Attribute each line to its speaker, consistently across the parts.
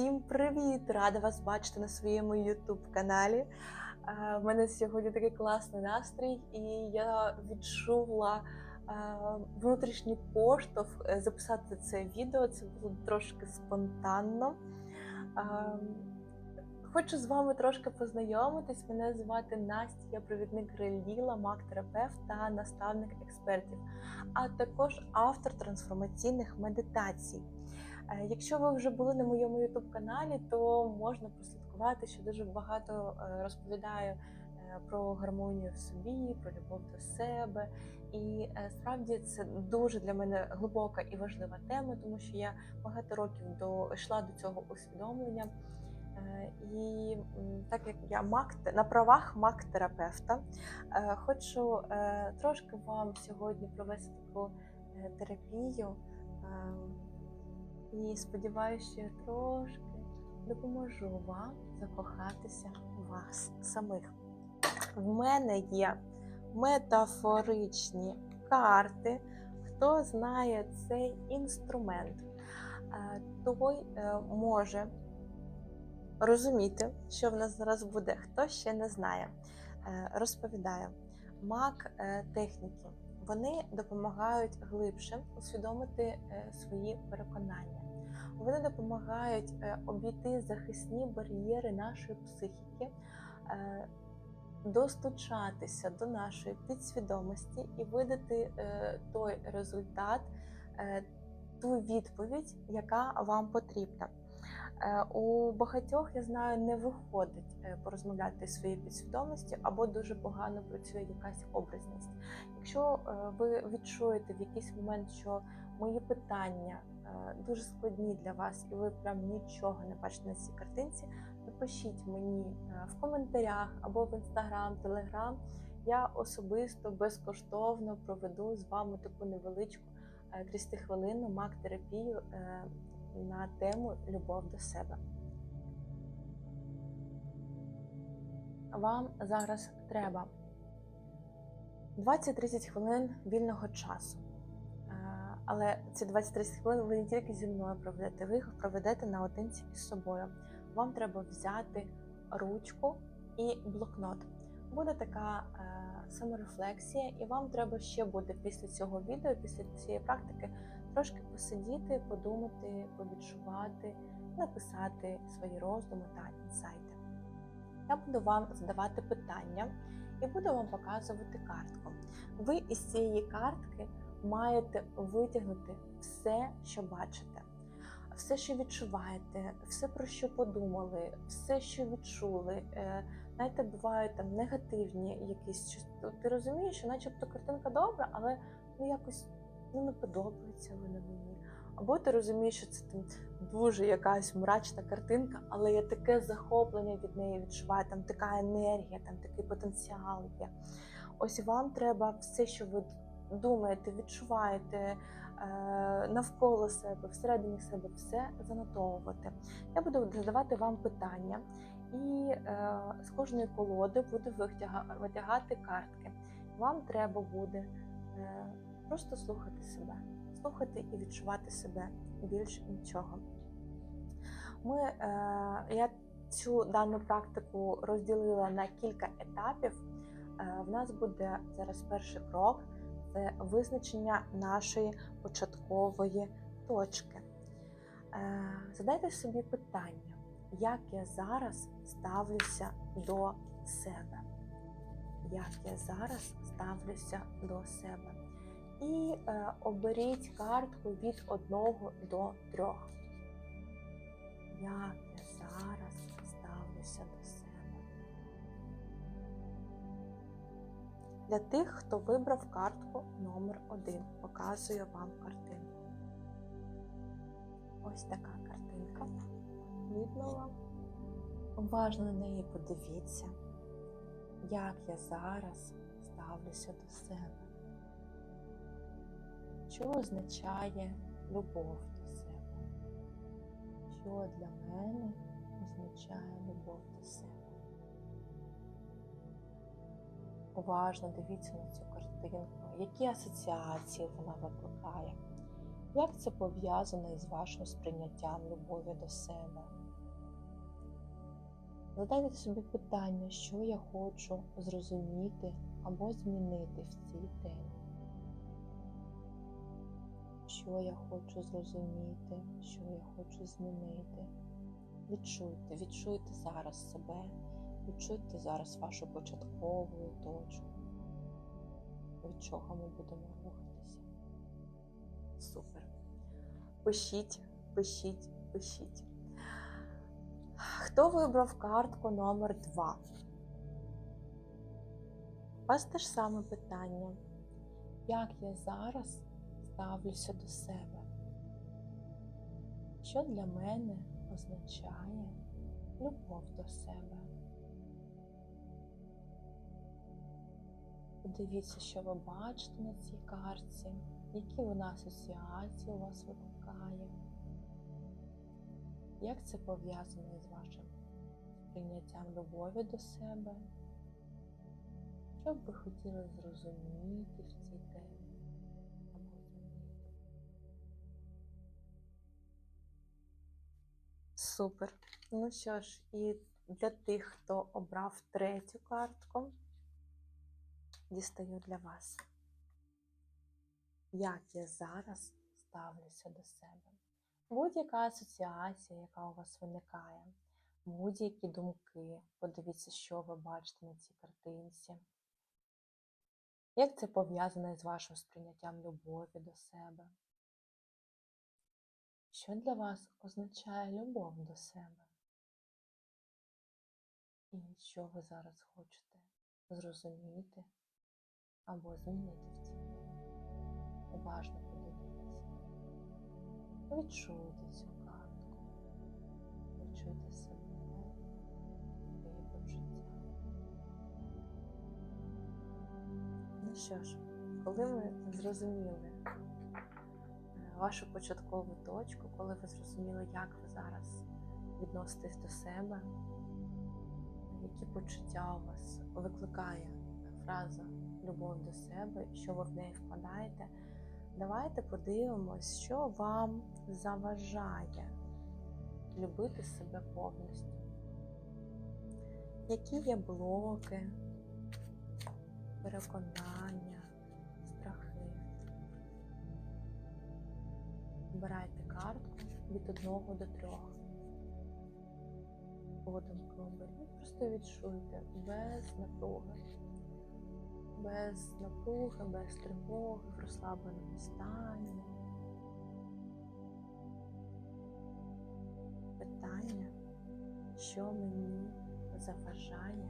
Speaker 1: Всім привіт! Рада вас бачити на своєму youtube каналі. У мене сьогодні такий класний настрій, і я відчула е, внутрішній поштовх е, записати це відео. Це було трошки спонтанно. Е, Хочу з вами трошки познайомитись. Мене звати Настя, я провідник реліла, маг-терапевт та наставник експертів, а також автор трансформаційних медитацій. Е, Якщо ви вже були на моєму youtube каналі, то можна прослідкувати, що дуже багато е, розповідаю е, про гармонію в собі, про любов до себе. І справді це дуже для мене глибока і важлива тема, тому що я багато років до йшла до цього усвідомлення. І так як я мак на правах мак-терапевта, хочу трошки вам сьогодні провести таку терапію. І сподіваюся, що я трошки допоможу вам закохатися в вас самих. В мене є метафоричні карти. Хто знає цей інструмент, е, той е, може розуміти, що в нас зараз буде, хто ще не знає. Е, Розповідаю, мак техніки вони допомагають глибше усвідомити е, свої переконання. Вони допомагають е, обійти захисні бар'єри нашої психіки, е, достучатися до нашої підсвідомості і видати той результат, ту відповідь, яка вам потрібна. Е, У багатьох, я знаю, не виходить е, порозмовляти зі своєю підсвідомістю або дуже погано працює якась образність. Якщо е, ви відчуєте в якийсь момент, що мої питання дуже складні для вас, і ви прям нічого не бачите на цій картинці, напишіть мені в коментарях або в інстаграм, телеграм. Я особисто безкоштовно проведу з вами таку невеличку 30 хвилинну мак-терапію е, на тему любов до себе. Вам зараз треба 20-30 хвилин вільного часу. Е, Але ці 20-30 хвилин ви не тільки зі мною проведете, ви їх проведете наодинці із собою. Вам треба взяти ручку і блокнот. Буде така е, саморефлексія, і вам треба ще буде після цього відео, після цієї практики, трошки посидіти, подумати, повідчувати, написати свої роздуми та інсайти. Я буду вам задавати питання і буду вам показувати картку. Ви із цієї картки маєте витягнути все, що бачите, все, що відчуваєте, все, про що подумали, все, що відчули. Е, Знаєте, бувають там негативні якісь. Ти розумієш, що начебто картинка добра, але ну якось ну, не подобається вона мені. Або ти розумієш, що це там дуже якась мрачна картинка, але є таке захоплення від неї відчуваю, там така енергія, там такий потенціал є. Ось вам треба все, що ви думаєте, відчуваєте е, навколо себе, всередині себе, все занотовувати. Я буду задавати вам питання, і е, з кожної колоди буду витяга- витягати картки. Вам треба буде е, просто слухати себе, слухати і відчувати себе більш нічого. Ми, е, я цю дану практику розділила на кілька етапів. Е, в нас буде зараз перший крок це визначення нашої початкової точки. Е, Задайте собі питання, як я зараз ставлюся до себе. Як я зараз ставлюся до себе. І е, оберіть картку від 1 до 3. Як я зараз ставлюся до себе. Для тих, хто вибрав картку номер 1 показую вам картинку. Ось така картинка. Видно вам? Уважно на неї подивіться, як я зараз ставлюся до себе. Що означає любов до себе? Що для мене означає любов до себе? Уважно дивіться на цю картинку, які асоціації вона викликає, як це пов'язано із вашим сприйняттям любові до себе. Задайте собі питання, що я хочу зрозуміти або змінити в цей день. Що я хочу зрозуміти, що я хочу змінити. Відчуйте, відчуйте зараз себе, відчуйте зараз вашу початкову точку, від чого ми будемо рухатися. Супер. Пишіть, пишіть, пишіть. Хто вибрав картку номер 2? У вас те ж саме питання. Як я зараз ставлюся до себе? Що для мене означає любов до себе? Подивіться, що ви бачите на цій картці, які вона асоціації у вас викликає. Як це пов'язано з вашим прийняттям любові до себе? Що б ви хотіли зрозуміти в цій темі Супер. Ну що ж, і для тих, хто обрав третю картку, дістаю для вас. Як я зараз ставлюся до себе? Будь-яка асоціація, яка у вас виникає, будь-які думки, подивіться, що ви бачите на цій картинці. Як це пов'язане з вашим сприйняттям любові до себе? Що для вас означає любов до себе? І що ви зараз хочете зрозуміти або змінити в цій? Уважно подивіться. Відчуйте цю картку, відчуйте себе, свої почуття. Ну що ж, коли ви зрозуміли вашу початкову точку, коли ви зрозуміли, як ви зараз відноситесь до себе, які почуття у вас викликає фраза любов до себе, що ви в неї вкладаєте, давайте подивимось, що вам заважає любити себе повністю. Які є блоки, переконання, Обирайте картку від 1 до 3. Подумки оберіть, просто відчуйте без напруги, без напруги, без тривоги, в розслабленому стані. Питання, що мені заважає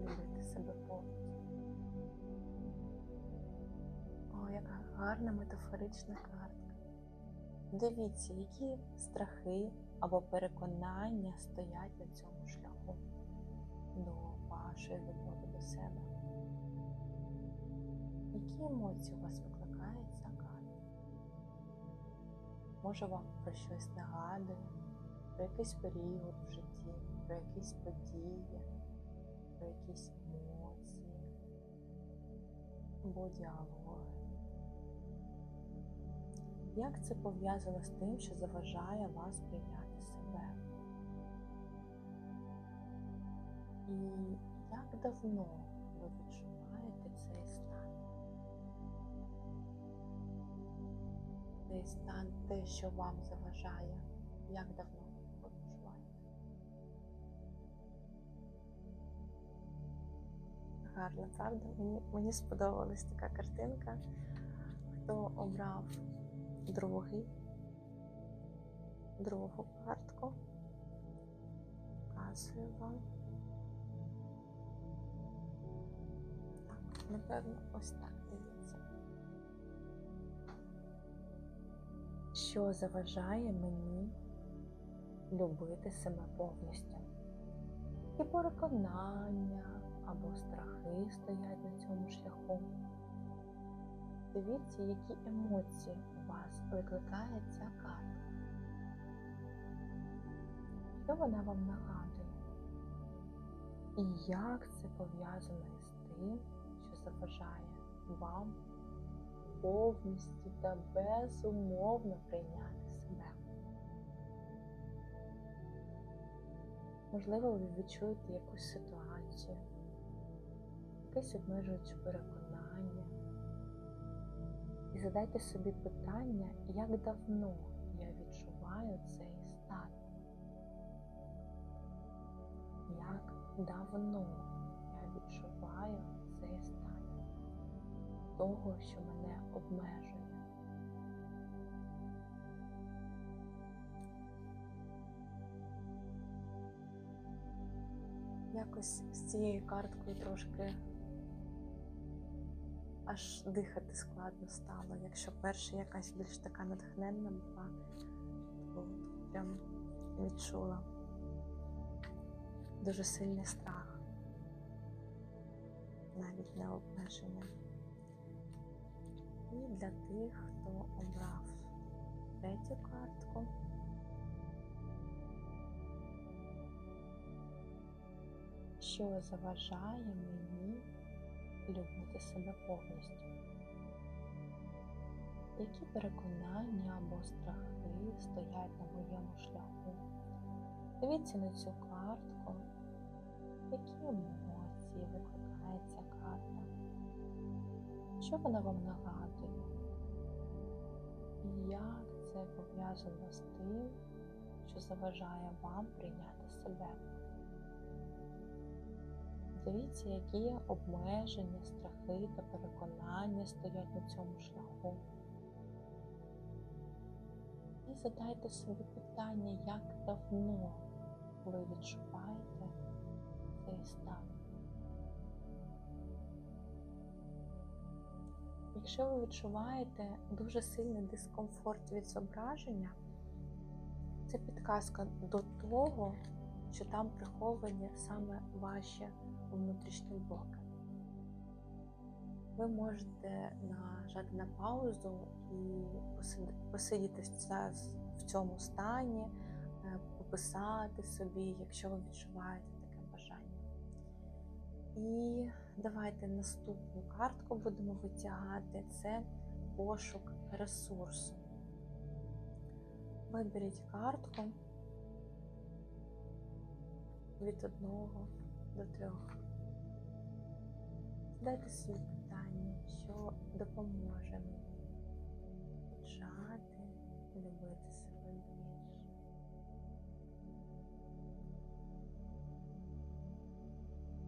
Speaker 1: любити себе повністю. О, яка гарна метафорична картка. Дивіться, які страхи або переконання стоять на цьому шляху до вашої любові до себе. Які емоції у вас викликає ця карта? Може вам про щось нагадує, про якийсь період в житті, про якісь події, про якісь емоції або діалоги. Як це пов'язано з тим, що заважає вас прийняти себе? І як давно ви відчуваєте цей стан? Цей стан, те, що вам заважає, як давно ви відчуваєте? Гарно, правда? Мені, мені сподобалась така картинка. Хто обрав другий, другу картку. Показую вам. Так, напевно, ось так дивіться. Що заважає мені любити себе повністю? І переконання або страхи стоять на цьому шляху. Дивіться, які емоції у вас викликає ця карта. Що вона вам нагадує? І як це пов'язано з тим, що заважає вам повністю та безумовно прийняти себе? Можливо, ви відчуєте якусь ситуацію, якесь обмежуюче переконання. І задайте собі питання, як давно я відчуваю цей стан. Як давно я відчуваю цей стан того, що мене обмежує. Якось з цією карткою трошки аж дихати складно стало. Якщо перша якась більш така натхненна була, то прям відчула дуже сильний страх, навіть не обмеження. І для тих, хто обрав третю картку. Що заважає мені любити себе повністю? Які переконання або страхи стоять на моєму шляху? Дивіться на цю картку, які емоції викликає ця карта, що вона вам нагадує, і як це пов'язано з тим, що заважає вам прийняти себе. Дивіться, які обмеження, страхи та переконання стоять на цьому шляху. І задайте собі питання, як давно ви відчуваєте цей стан. Якщо ви відчуваєте дуже сильний дискомфорт від зображення, це підказка до того, що там приховані саме ваші внутрішні блоки. Ви можете нажати на паузу і посидіти в цьому стані, пописати собі, якщо ви відчуваєте таке бажання. І давайте наступну картку будемо витягати це пошук ресурсу. Виберіть картку від одного до трьох. Задайте собі питання, що допоможе мені почати любити себе більше.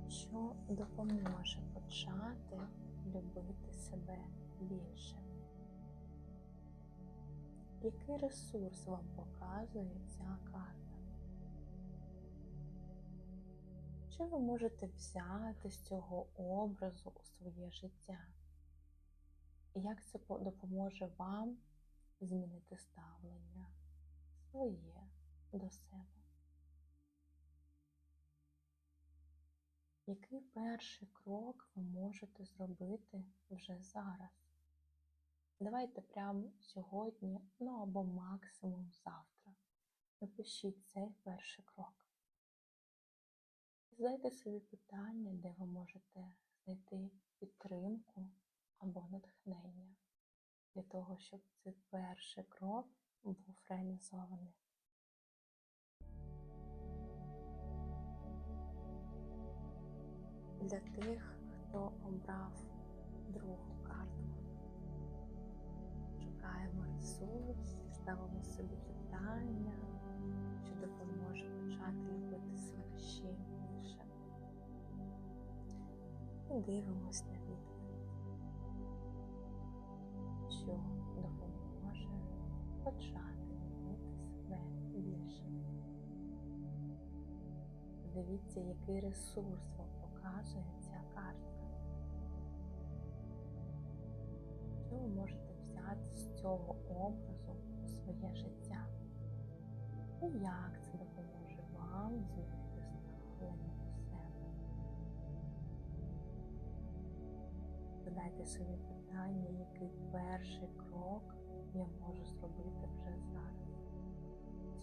Speaker 1: Що допоможе почати любити себе більше? Який ресурс вам показує ця карта? Що ви можете взяти з цього образу у своє життя? І як це допоможе вам змінити ставлення своє до себе? Який перший крок ви можете зробити вже зараз? Давайте прямо сьогодні, ну або максимум завтра. Напишіть цей перший крок. Задайте собі питання, де ви можете знайти підтримку або натхнення для того, щоб цей перший крок був реалізований. Для тих, хто обрав другу карту, шукаємо ресурс, ставимо собі питання, дивимось на відповідь, що допоможе почати любити себе більше. Дивіться, який ресурс вам показує ця картка. Що ви можете взяти з цього образу у своє життя? І як це допоможе вам змінити Задайте собі питання, який перший крок я можу зробити вже зараз,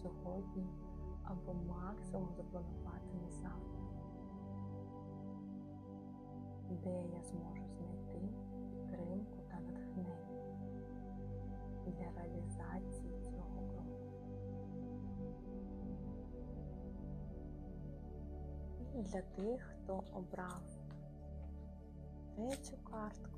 Speaker 1: сьогодні або максимум запланувати на завтра де я зможу знайти підтримку та натхнення для реалізації цього кроку. І для тих, хто обрав третю картку.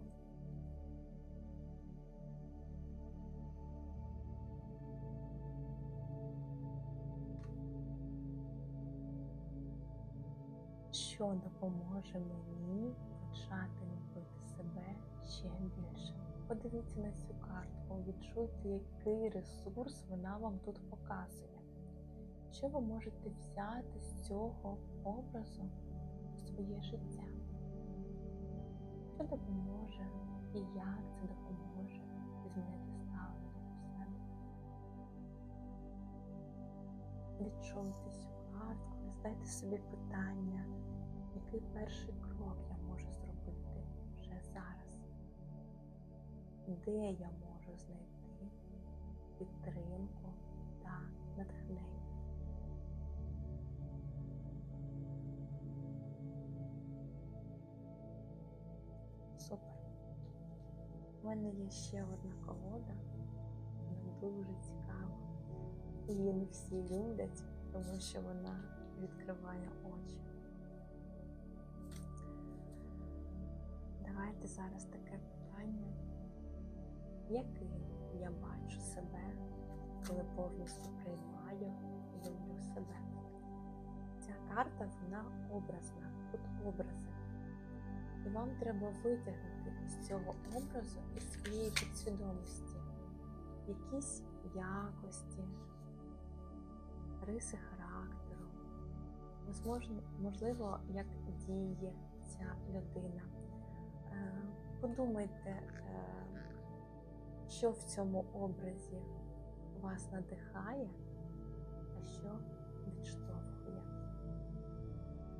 Speaker 1: Що допоможе мені почати любити себе ще більше? Подивіться на цю картку, відчуйте, який ресурс вона вам тут показує. Що ви можете взяти з цього образу у своє життя? Допоможе і як це допоможе змінити ставлення до себе? Відчуйте цю картку і собі питання, який перший крок я можу зробити вже зараз? Де я можу знайти У мене є ще одна колода, вона дуже цікава. Її не всі люблять, тому що вона відкриває очі. Давайте зараз таке питання. Яким я бачу себе, коли повністю приймаю і люблю себе? Ця карта, вона образна, тут образи. Вам треба витягнути з цього образу із своєї підсвідомості якісь якості, риси характеру, можливо, як діє ця людина. Е, Подумайте, е, що в цьому образі вас надихає, а що відштовхує.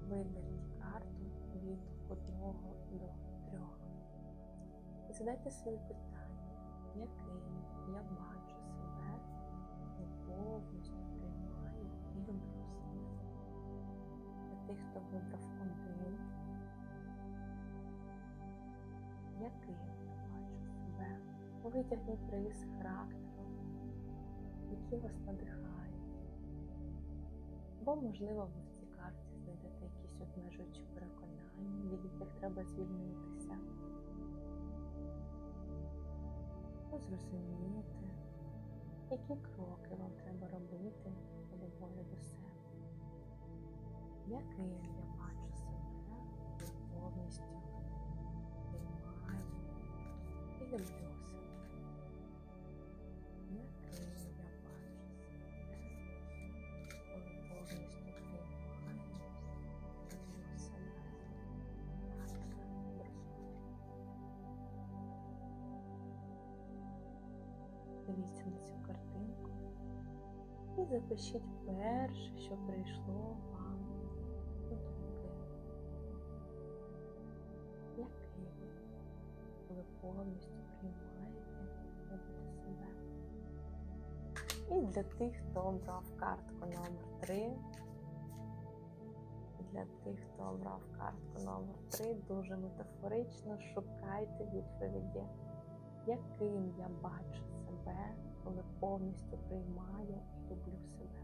Speaker 1: Виберіть карту від одного до трьох. І задайте собі питання, яким я бачу себе, я повністю приймаю і люблю себе. Для тих, хто вибрав один, яким я бачу себе, витягніть рис характеру, які вас надихають. Або, можливо, ви в цій карті знайдете якісь обмежуючі переконання, від яких треба звільнитися. Зрозуміти, які кроки вам треба робити по любові до себе. Яким я бачу себе повністю приймаю і люблю запишіть перше, що прийшло вам до думки. Який ви, коли повністю приймаєте і любите себе. І для тих, хто обрав картку номер 3 для тих, хто обрав картку номер 3 дуже метафорично шукайте відповіді яким я бачу себе, коли повністю приймаю і люблю себе.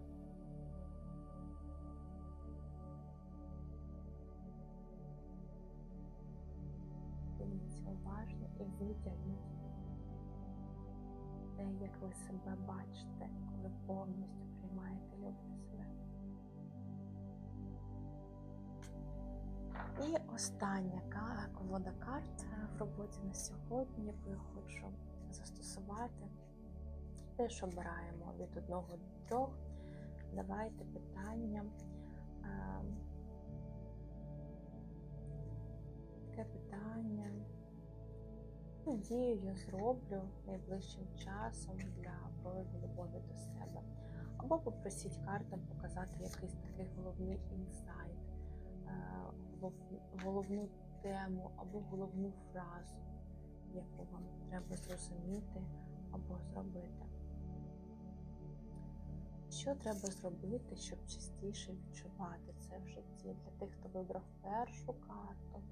Speaker 1: Дивіться уважно і витягніть те, як ви себе бачите, коли повністю приймаєте любите себе. І остання колода карт в роботі на сьогодні, яку я хочу застосувати. Теж обираємо від одного до трьох. Давайте питання. Таке питання. Дію я зроблю найближчим часом для прояву любові до себе. Або попросіть картам показати якийсь такий головний інсайт, е, головну тему або головну фразу, яку вам треба зрозуміти або зробити. Що треба зробити, щоб частіше відчувати це в житті для тих, хто вибрав першу карту?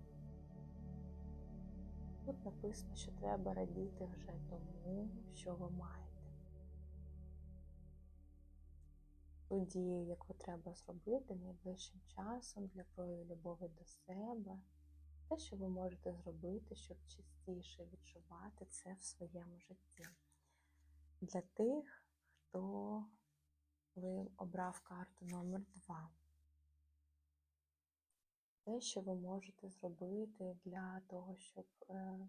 Speaker 1: Тут написано, що треба радіти вже тому, що ви маєте. ту дію, яку треба зробити найближчим часом для прояву любові до себе, те, що ви можете зробити, щоб частіше відчувати це в своєму житті. Для тих, хто ви обрав карту номер 2 те, що ви можете зробити для того, щоб е,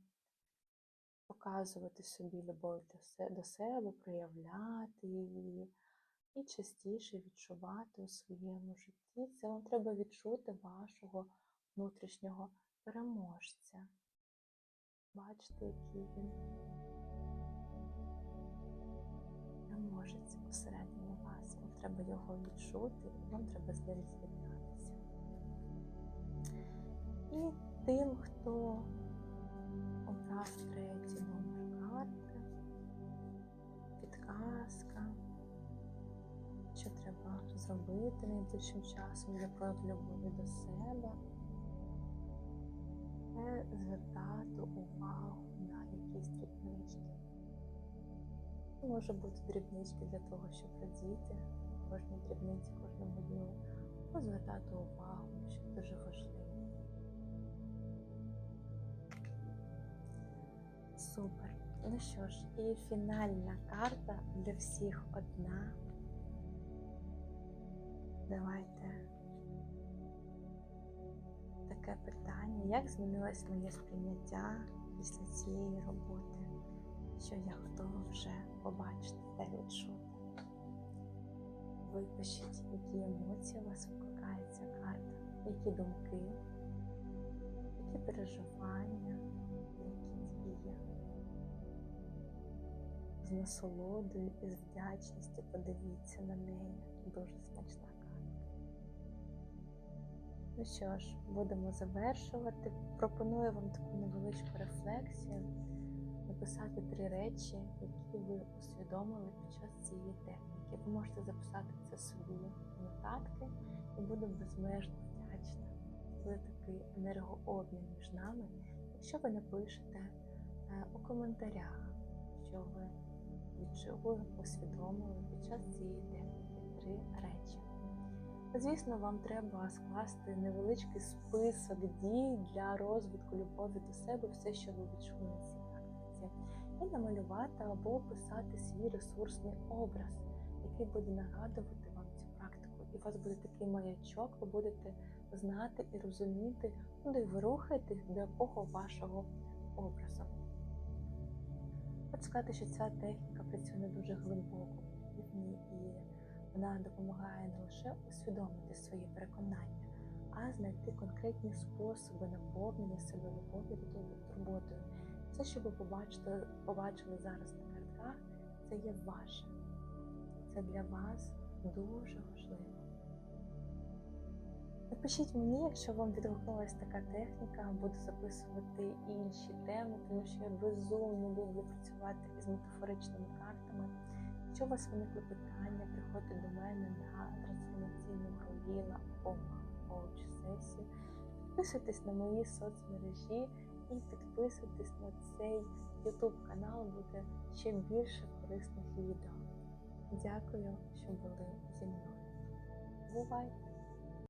Speaker 1: показувати собі любов до себе, проявляти її і частіше відчувати у своєму житті. Це вам треба відчути вашого внутрішнього переможця. Бачите, який він переможець. Вам треба його відчути, і вам треба з ним з'єднатися. І тим, хто обрав третій номер карти, підказка, що треба зробити найближчим часом для прояву любові до себе, це звертати увагу на якісь дрібнички. Може бути дрібнички для того, щоб радіти кожній дрібниці, кожному дню, звертати увагу, що дуже важливо. Супер. Ну що ж, і фінальна карта для всіх одна. Давайте таке питання. Як змінилось моє сприйняття після цієї роботи? Що я готова вже побачити та відчути? Випишіть, які емоції у вас викликає ця карта, які думки, які переживання, які дії. З насолодою і з вдячністю подивіться на неї. Дуже смачна карта. Ну що ж, будемо завершувати. Пропоную вам таку невеличку рефлексію, написати три речі, які ви усвідомили під час цієї техніки. Ви можете записати це собі в нотатки і буду безмежно вдячна. Буде такий енергообмін між нами, якщо ви напишете е, у коментарях, що ви відчули, усвідомили під час цієї техніки три речі. Звісно, вам треба скласти невеличкий список дій для розвитку любові до себе, все, що ви відчули на цій практиці, і намалювати або описати свій ресурсний образ, який буде нагадувати вам цю практику. І у вас буде такий маячок, ви будете знати і розуміти, куди ви рухаєтесь, до якого вашого образу. Хочу сказати, що ця техніка працює дуже глибокому рівні і вона допомагає не лише усвідомити свої переконання, а знайти конкретні способи наповнення себе любов'ю та турботою. Все, що ви побачите, побачили зараз на картках, це є ваше. Це для вас дуже важливо. Напишіть мені, якщо вам відгукнулася така техніка, буду записувати інші теми, тому що я безумно люблю працювати із метафоричними картами. Якщо у вас виникли питання, приходьте до мене на трансформаційну або коуч сесію. Підписуйтесь на мої соцмережі і підписуйтесь на цей YouTube канал, буде ще більше корисних відео. Дякую, що були зі мною. Бувайте!